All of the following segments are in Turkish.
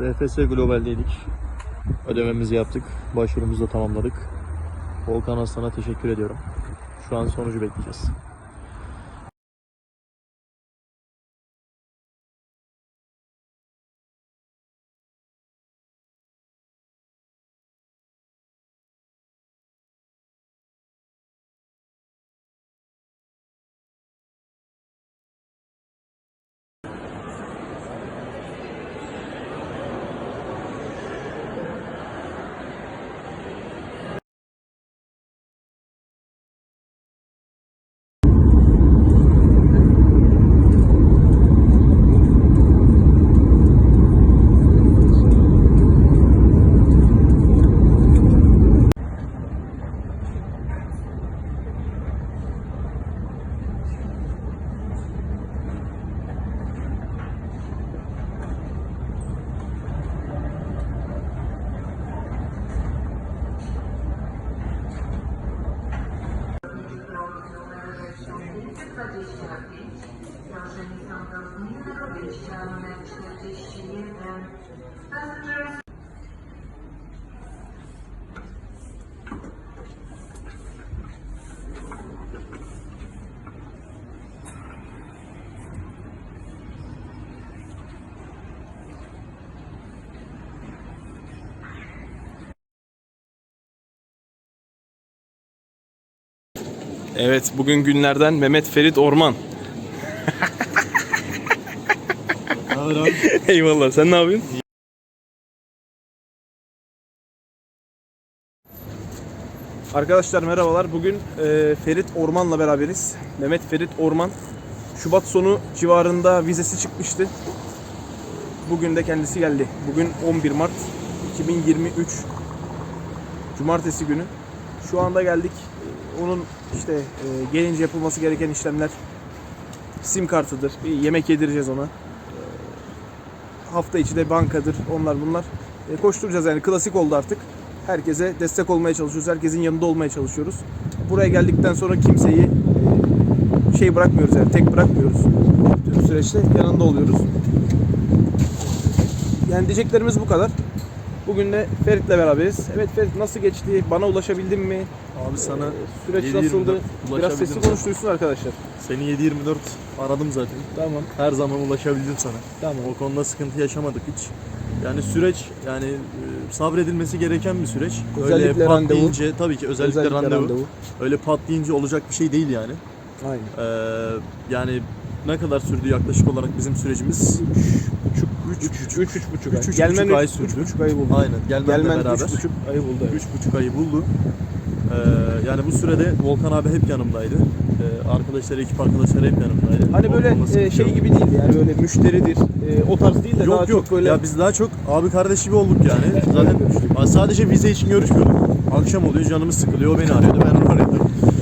RFS Global'deydik. Ödememizi yaptık. Başvurumuzu da tamamladık. Volkan Aslan'a teşekkür ediyorum. Şu an sonucu bekleyeceğiz. 25, proszę mi są do gminy 20, numer 41, pasażerski. Evet bugün günlerden Mehmet Ferit Orman. Eyvallah sen ne yapıyorsun? Arkadaşlar merhabalar. Bugün e, Ferit Orman'la beraberiz. Mehmet Ferit Orman. Şubat sonu civarında vizesi çıkmıştı. Bugün de kendisi geldi. Bugün 11 Mart 2023 Cumartesi günü. Şu anda geldik. E, Onun işte e, gelince yapılması gereken işlemler sim kartıdır. Bir yemek yedireceğiz ona. E, Hafta içi de bankadır. Onlar bunlar. E, Koşturacağız yani klasik oldu artık. Herkese destek olmaya çalışıyoruz. Herkesin yanında olmaya çalışıyoruz. Buraya geldikten sonra kimseyi e, şey bırakmıyoruz yani tek bırakmıyoruz. Tüm süreçte yanında oluyoruz. Yani diyeceklerimiz bu kadar. Bugün de Ferit'le beraberiz. Evet Ferit nasıl geçti? Bana ulaşabildin mi? Abi sana Süreç 7-24 nasıldı? Biraz sesli konuş duysun arkadaşlar. Seni 7-24 aradım zaten. Tamam. Her zaman ulaşabildim sana. Tamam. O konuda sıkıntı yaşamadık hiç. Yani süreç yani e, sabredilmesi gereken bir süreç. Özellikle Öyle pat randevu. tabii ki özellikle, Özellikle randevu. randevu. Öyle pat deyince olacak bir şey değil yani. Aynen. Ee, yani ne kadar sürdü yaklaşık olarak bizim sürecimiz? Buçuk, üç, üç, üç, üç, buçuk ay. Üç, üç Gelmen buçuk ay sürdü. üç buçuk ayı buldu. Aynen gelmenle Gelmen beraber. üç buçuk ayı buldu. evet. Üç buçuk ayı buldu. Ee, yani bu sürede Volkan abi hep yanımdaydı. Ee, arkadaşları, ekip arkadaşları hep yanımdaydı. Hani böyle e, şey gibi değildi yani böyle müşteridir e, o tarz değil de daha Yok yok. çok böyle Ya biz daha çok abi kardeş gibi olduk yani. Zaten görüştük. sadece vize için görüşmüyorduk. Akşam oluyor canımız sıkılıyor. O beni arıyordu. Ben onu arıyordum.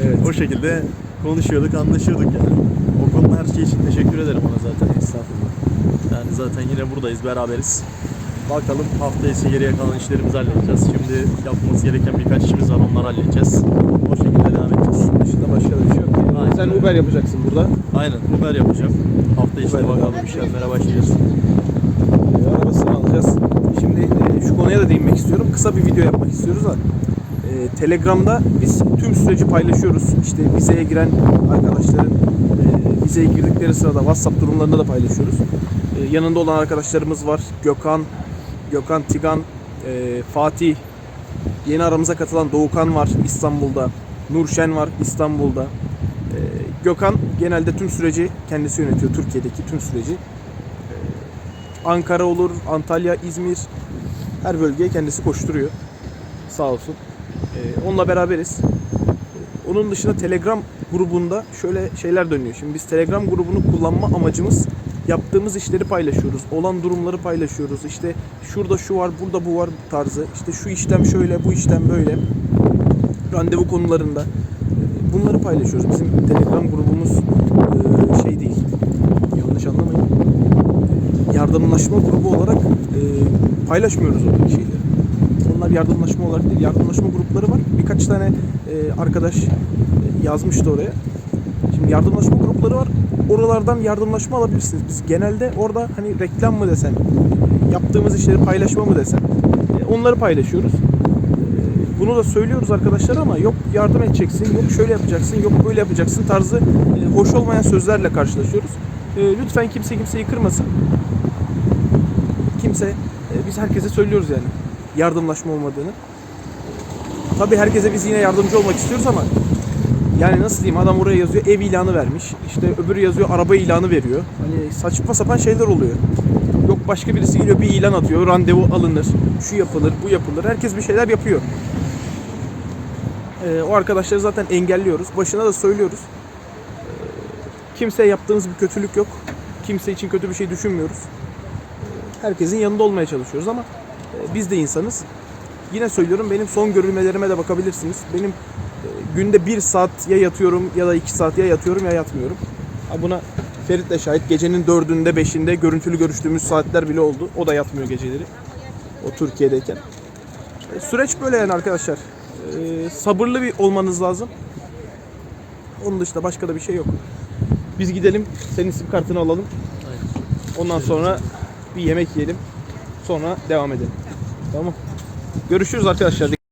Evet. O şekilde konuşuyorduk, anlaşıyorduk yani. O konuda her şey için teşekkür ederim ona zaten. Estağfurullah. Yani zaten yine buradayız, beraberiz. Bakalım hafta içi geriye kalan işlerimizi halledeceğiz. Şimdi yapmamız gereken birkaç işimiz var, onları halledeceğiz. O şekilde devam edeceğiz. Dışında başka da bir şey yok. Aynen Sen. Uber yapacaksın burada. Aynen, Uber yapacağım. Hafta içi bakalım işlemlere başlayacağız. E, arabasını alacağız. Şimdi e, şu konuya da değinmek istiyorum. Kısa bir video yapmak istiyoruz da. e, Telegram'da biz tüm süreci paylaşıyoruz. İşte vizeye giren arkadaşların e, vizeye girdikleri sırada WhatsApp durumlarında da paylaşıyoruz. E, yanında olan arkadaşlarımız var. Gökhan, Gökhan Tigan, e, Fatih, yeni aramıza katılan Doğukan var İstanbul'da. Nurşen var İstanbul'da. E, Gökhan genelde tüm süreci kendisi yönetiyor. Türkiye'deki tüm süreci. Ankara olur, Antalya, İzmir her bölgeye kendisi koşturuyor. Sağ olsun. Ee, onunla beraberiz. Ee, Onun dışında Telegram grubunda şöyle şeyler dönüyor. Şimdi biz Telegram grubunu kullanma amacımız yaptığımız işleri paylaşıyoruz. Olan durumları paylaşıyoruz. İşte şurada şu var, burada bu var tarzı. İşte şu işlem şöyle, bu işlem böyle. Randevu konularında. Bunları paylaşıyoruz. Bizim Telegram grubumuz e, şey değil. Yanlış anlamayın yardımlaşma grubu olarak e, paylaşmıyoruz oradaki şeyleri. Onlar yardımlaşma olarak değil, yardımlaşma grupları var. Birkaç tane e, arkadaş yazmıştı oraya. Şimdi yardımlaşma grupları var. Oralardan yardımlaşma alabilirsiniz. Biz genelde orada hani reklam mı desen, yaptığımız işleri paylaşma mı desem. E, onları paylaşıyoruz. E, bunu da söylüyoruz arkadaşlar ama yok yardım edeceksin, yok şöyle yapacaksın, yok böyle yapacaksın tarzı e, hoş olmayan sözlerle karşılaşıyoruz. Lütfen kimse kimseyi kırmasın. Kimse, biz herkese söylüyoruz yani yardımlaşma olmadığını. Tabii herkese biz yine yardımcı olmak istiyoruz ama yani nasıl diyeyim adam oraya yazıyor ev ilanı vermiş. İşte öbürü yazıyor araba ilanı veriyor. Hani saçma sapan şeyler oluyor. Yok başka birisi geliyor bir ilan atıyor. Randevu alınır. Şu yapılır, bu yapılır. Herkes bir şeyler yapıyor. Ee, o arkadaşları zaten engelliyoruz. Başına da söylüyoruz. Ee, kimseye yaptığımız bir kötülük yok. Kimse için kötü bir şey düşünmüyoruz. Herkesin yanında olmaya çalışıyoruz ama e, biz de insanız. Yine söylüyorum benim son görülmelerime de bakabilirsiniz. Benim günde bir saat ya yatıyorum ya da iki saat ya yatıyorum ya yatmıyorum. Ha buna Ferit de şahit. Gecenin dördünde beşinde görüntülü görüştüğümüz saatler bile oldu. O da yatmıyor geceleri. O Türkiye'deyken. E, süreç böyle yani arkadaşlar. E, sabırlı bir olmanız lazım. Onun dışında başka da bir şey yok. Biz gidelim. Senin sim kartını alalım. Ondan sonra bir yemek yiyelim. Sonra devam edelim. Tamam. Görüşürüz arkadaşlar.